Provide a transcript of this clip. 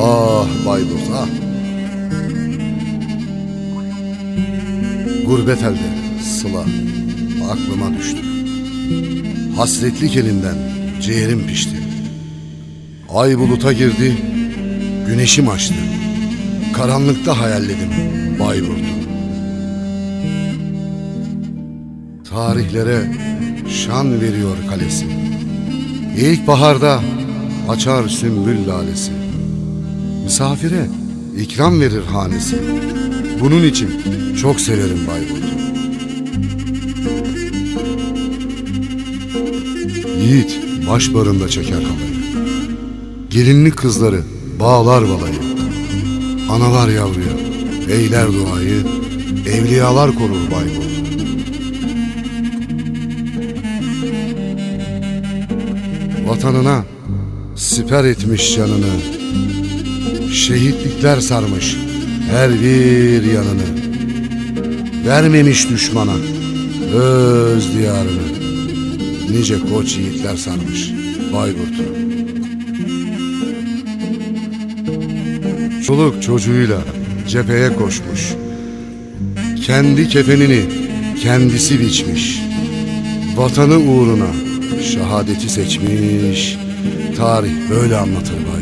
Ah Bayburt ah. Gurbet elde sıla aklıma düştü. Hasretlik elinden ciğerim pişti. Ay buluta girdi, güneşim açtı. Karanlıkta hayalledim Bayburt'u. Tarihlere şan veriyor kalesi. İlkbaharda açar sümbül lalesi. Misafire ikram verir hanesi. Bunun için çok severim Bayburt'u. Yiğit baş barında çeker havayı. Gelinlik kızları bağlar balayı. Analar yavruya eyler duayı. Evliyalar korur Bayburt. Vatanına siper etmiş canını. Şehitlikler sarmış her bir yanını. Vermemiş düşmana öz diyarını. Nice koç yiğitler sarmış Bayburt'u. Çoluk çocuğuyla cepheye koşmuş. Kendi kefenini kendisi biçmiş. Vatanı uğruna şehadeti seçmiş. Tarih böyle anlatır Bayburt.